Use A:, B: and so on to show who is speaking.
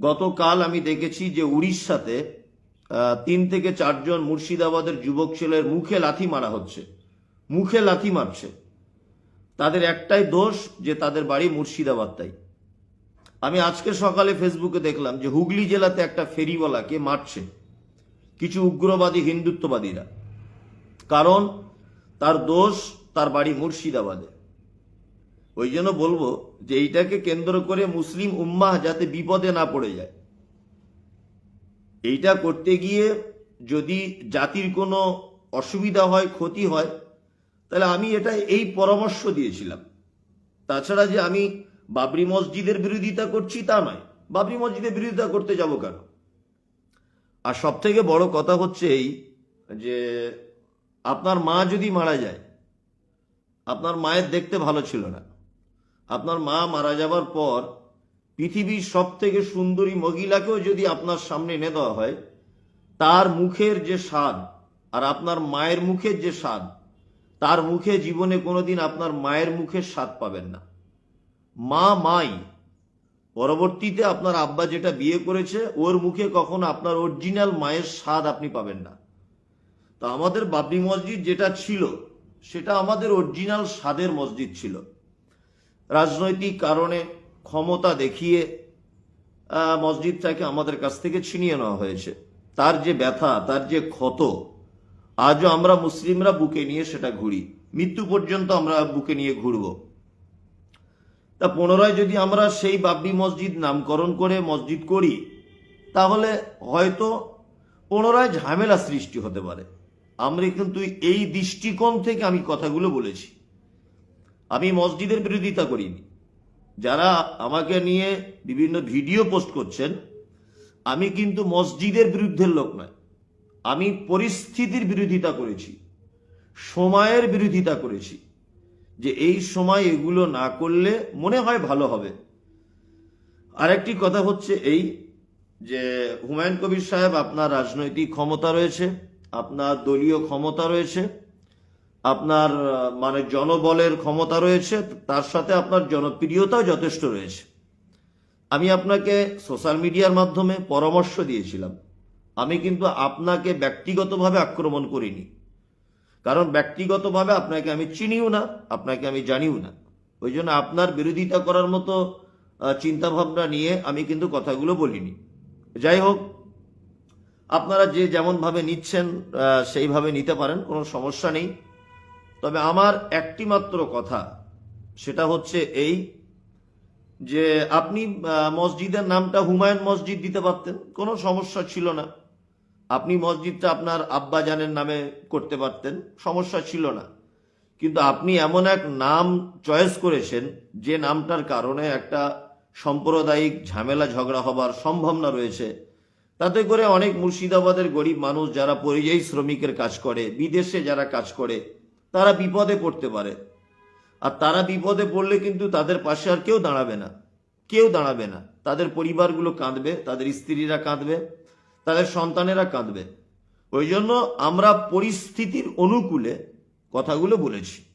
A: গতকাল আমি দেখেছি যে উড়িষ্যাতে তিন থেকে চারজন মুর্শিদাবাদের যুবক ছেলের মুখে লাথি মারা হচ্ছে। মুখে লাথি মারছে। তাদের একটাই দোষ যে তাদের বাড়ি মুর্শিদাবাদ তাই। আমি আজকে সকালে ফেসবুকে দেখলাম যে হুগলি জেলাতে একটা ফেরিওয়ালাকে মারছে কিছু উগ্রবাদী, হিন্দুত্ববাদীরা। কারণ তার দোষ তার বাড়ি মুর্শিদাবাদে। ওই জন্য বলব যে এইটাকে কেন্দ্র করে মুসলিম উম্মাহ যাতে বিপদে না পড়ে যায়। এইটা করতে গিয়ে যদি জাতির কোনো অসুবিধা হয়, ক্ষতি হয়, তাহলে আমি এটা এই পরামর্শ দিয়েছিলাম। তাছাড়া যে আমি বাবরি মসজিদের বিরোধিতা করছি তা নয়। বাবরি মসজিদের বিরোধিতা করতে যাব কেন? আর সব থেকে বড় কথা হচ্ছে এই যে আপনার মা যদি মারা যায়, আপনার মায়ের দেখতে ভালো ছিল না। আপনার মা মারা যাবার পর পৃথিবীর সব থেকে সুন্দরী মহিলাকেও যদি আপনার সামনে এনে দেওয়া হয়, তার মুখের যে স্বাদ আর আপনার মায়ের মুখের যে স্বাদ, তার মুখে জীবনে কোনোদিন আপনার মায়ের মুখের স্বাদ পাবেন না। মা, মাই, পরবর্তীতে আপনার আব্বা যেটা বিয়ে করেছে, ওর মুখে কখনো আপনার অরিজিনাল মায়ের স্বাদ আপনি পাবেন না। তো আমাদের বাবরি মসজিদ যেটা ছিল, সেটা আমাদের অরিজিনাল স্বাদের মসজিদ ছিল। রাজনৈতিক কারণে ক্ষমতা দেখিয়ে মসজিদটাকে আমাদের কাছ থেকে ছিনিয়ে নেওয়া হয়েছে। তার যে ব্যথা, তার যে ক্ষত, আজও আমরা মুসলিমরা বুকে নিয়ে সেটা ঘুরি। মৃত্যু পর্যন্ত আমরা বুকে নিয়ে ঘুরব। তা পুনরায় যদি আমরা সেই বাবরি মসজিদ নামকরণ করে মসজিদ করি, তাহলে হয়তো পুনরায় ঝামেলা সৃষ্টি হতে পারে। আমরা কিন্তু এই দৃষ্টিকোণ থেকে আমি কথাগুলো বলেছি। আমি মসজিদের বিরোধিতা করিনি। যারা আমাকে নিয়ে বিভিন্ন ভিডিও পোস্ট করছেন, আমি কিন্তু মসজিদের বিরুদ্ধের লোক নয়। আমি পরিস্থিতির বিরোধিতা করেছি, সময়ের বিরোধিতা করেছি। যে এই সময় এগুলো না করলে মনে হয় ভালো হবে। আরেকটি কথা হচ্ছে এই যে হুমায়ুন কবির সাহেব, আপনার রাজনৈতিক ক্ষমতা রয়েছে, আপনার দলীয় ক্ষমতা রয়েছে আপনার মানে জনবলের ক্ষমতা রয়েছে, তার সাথে আপনার জনপ্রিয়তাও যথেষ্ট রয়েছে। আমি আপনাকে সোশ্যাল মিডিয়ার মাধ্যমে পরামর্শ দিয়েছিলাম। আমি কিন্তু আপনাকে ব্যক্তিগতভাবে আক্রমণ করিনি। কারণ ব্যক্তিগতভাবে আপনাকে আমি চিনিও না, আপনাকে আমি জানিও না। ওই জন্য আপনার বিরোধিতা করার মতো চিন্তা ভাবনা নিয়ে আমি কিন্তু কথাগুলো বলিনি। যাই হোক, আপনারা যে যেমনভাবে নিচ্ছেন সেইভাবে নিতে পারেন, কোনো সমস্যা নেই। তবে আমার একটি মাত্র কথা, সেটা হচ্ছে এই যে আপনি মসজিদের নামটা হুমায়ুন মসজিদ দিতে পারতেন, কোনো সমস্যা ছিল না। আপনি মসজিদটা আপনার আব্বা জানের নামে করতে পারতেন, সমস্যা ছিল না। কিন্তু আপনি এমন এক নাম চয়েস করেছেন, যে নামটার কারণে একটা সাম্প্রদায়িক ঝামেলা, ঝগড়া হবার সম্ভাবনা রয়েছে। তাতে করে অনেক মুর্শিদাবাদের গরিব মানুষ যারা পরিযায়ী শ্রমিকের কাজ করে, বিদেশে যারা কাজ করে তারা বিপদে পড়তে পারে। আর তারা বিপদে পড়লে কিন্তু তাদের পাশে আর কেউ দাঁড়াবে না। কেউ দাঁড়াবে না। তাদের পরিবারগুলো কাঁদবে, তাদের স্ত্রীরা কাঁদবে, তাদের সন্তানেরা কাঁদবে। ওই জন্য আমরা পরিস্থিতির অনুকূলে কথাগুলো বলেছি।